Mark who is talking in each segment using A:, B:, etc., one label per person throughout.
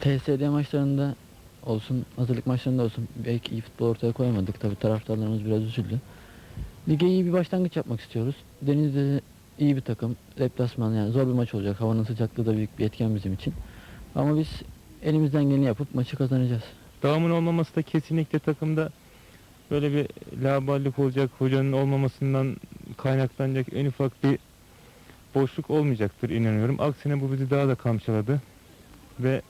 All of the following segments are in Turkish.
A: TSD maçlarında olsun, hazırlık maçlarında olsun belki iyi futbol ortaya koyamadık. Tabii taraftarlarımız biraz üzüldü. Lige iyi bir başlangıç yapmak istiyoruz. Denizli iyi bir takım. Deplasman yani zor bir maç olacak. Havanın sıcaklığı da büyük bir etken bizim için. Ama biz elimizden geleni yapıp maçı kazanacağız.
B: Dağımın olmaması da kesinlikle takımda böyle bir laballik olacak, hocanın olmamasından kaynaklanacak en ufak bir boşluk olmayacaktır inanıyorum. Aksine bu bizi daha da kamçıladı ve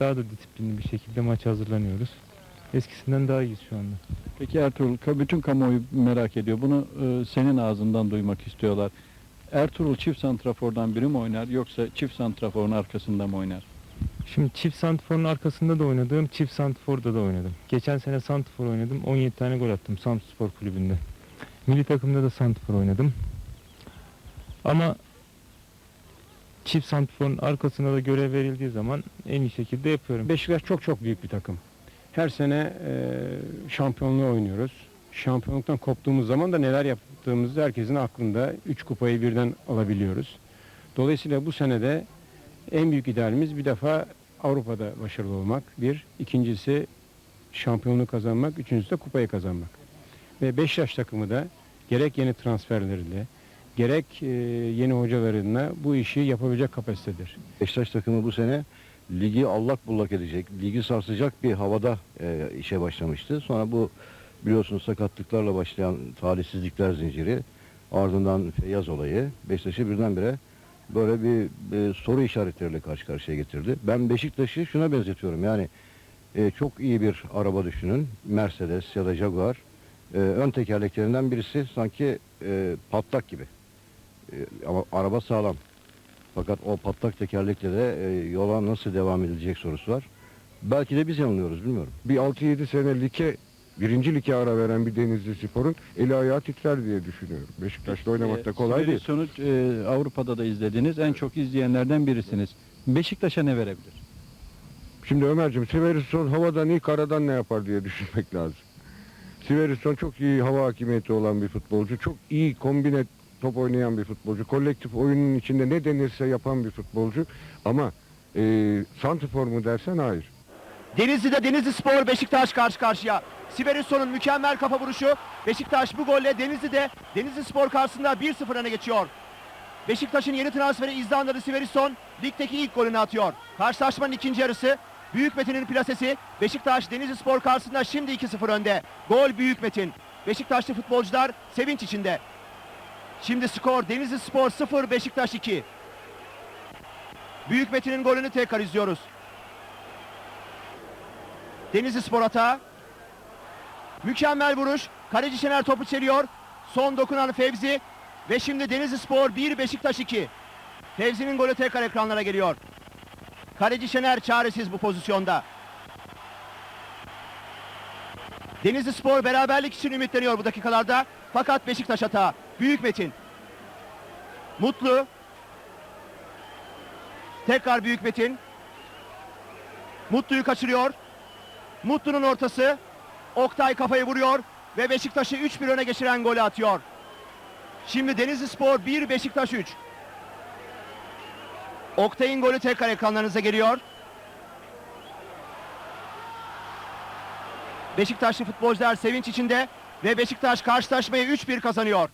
B: daha da disiplinli bir şekilde maça hazırlanıyoruz. Eskisinden daha iyiyiz şu anda.
C: Peki Ertuğrul, bütün kamuoyu merak ediyor. Bunu e, senin ağzından duymak istiyorlar. Ertuğrul çift santrafordan biri mi oynar yoksa çift santraforun arkasında mı oynar?
B: Şimdi çift santiforun arkasında da oynadım, çift santiforda da oynadım. Geçen sene santifor oynadım, 17 tane gol attım Samsun Spor Kulübü'nde. Milli takımda da santifor oynadım. Ama çift santiforun arkasına da görev verildiği zaman en iyi şekilde yapıyorum.
D: Beşiktaş çok çok büyük bir takım. Her sene e, şampiyonluğu oynuyoruz. Şampiyonluktan koptuğumuz zaman da neler yaptığımızı herkesin aklında. Üç kupayı birden alabiliyoruz. Dolayısıyla bu senede en büyük idealimiz bir defa Avrupa'da başarılı olmak. Bir. ikincisi şampiyonluğu kazanmak. Üçüncüsü de kupayı kazanmak. Ve Beşiktaş takımı da gerek yeni transferleriyle gerek e, yeni hocalarına bu işi yapabilecek kapasitedir.
E: Beşiktaş takımı bu sene ligi allak bullak edecek, ligi sarsacak bir havada e, işe başlamıştı. Sonra bu biliyorsunuz sakatlıklarla başlayan talihsizlikler zinciri, ardından Feyyaz olayı Beşiktaş'ı birdenbire böyle bir e, soru işaretleriyle karşı karşıya getirdi. Ben Beşiktaş'ı şuna benzetiyorum yani e, çok iyi bir araba düşünün, Mercedes ya da Jaguar. E, ön tekerleklerinden birisi sanki e, patlak gibi. E, ama araba sağlam. Fakat o patlak tekerlekle de e, yola nasıl devam edilecek sorusu var. Belki de biz yanılıyoruz bilmiyorum.
F: bir 6-7 sene like birinci lige ara veren bir Denizli Spor'un eli ayağı titrer diye düşünüyorum. Beşiktaş'ta oynamak da
C: E,
F: kolay değil.
C: Sonuç e, Avrupa'da da izlediniz. En çok izleyenlerden birisiniz. Beşiktaş'a ne verebilir?
F: Şimdi Ömerciğim Siverisson havadan iyi karadan ne yapar diye düşünmek lazım. Siverisson çok iyi hava hakimiyeti olan bir futbolcu. Çok iyi kombine top oynayan bir futbolcu. Kolektif oyunun içinde ne denirse yapan bir futbolcu. Ama e, santifor mu dersen hayır.
G: Denizli'de Denizli Spor Beşiktaş karşı karşıya. Siverisson'un mükemmel kafa vuruşu. Beşiktaş bu golle Denizli'de Denizli Spor karşısında 1-0 öne geçiyor. Beşiktaş'ın yeni transferi İzlandalı Siverisson ligdeki ilk golünü atıyor. Karşılaşmanın ikinci yarısı Büyük Metin'in plasesi Beşiktaş Denizli Spor karşısında şimdi 2-0 önde. Gol Büyük Metin. Beşiktaşlı futbolcular sevinç içinde. Şimdi skor Denizli Spor 0 Beşiktaş 2. Büyük Metin'in golünü tekrar izliyoruz. Denizli Spor hata. Mükemmel vuruş. Kaleci Şener topu çeliyor. Son dokunan Fevzi. Ve şimdi Denizli Spor 1 Beşiktaş 2. Fevzi'nin golü tekrar ekranlara geliyor. Kaleci Şener çaresiz bu pozisyonda. Denizli Spor beraberlik için ümitleniyor bu dakikalarda. Fakat Beşiktaş hata. Büyük Metin. Mutlu. Tekrar Büyük Metin. Mutlu'yu kaçırıyor. Mutlu'nun ortası. Oktay kafayı vuruyor ve Beşiktaş'ı 3-1 öne geçiren golü atıyor. Şimdi Denizli Spor 1 Beşiktaş 3. Oktay'ın golü tekrar ekranlarınıza geliyor. Beşiktaşlı futbolcular sevinç içinde ve Beşiktaş karşılaşmayı 3-1 kazanıyor.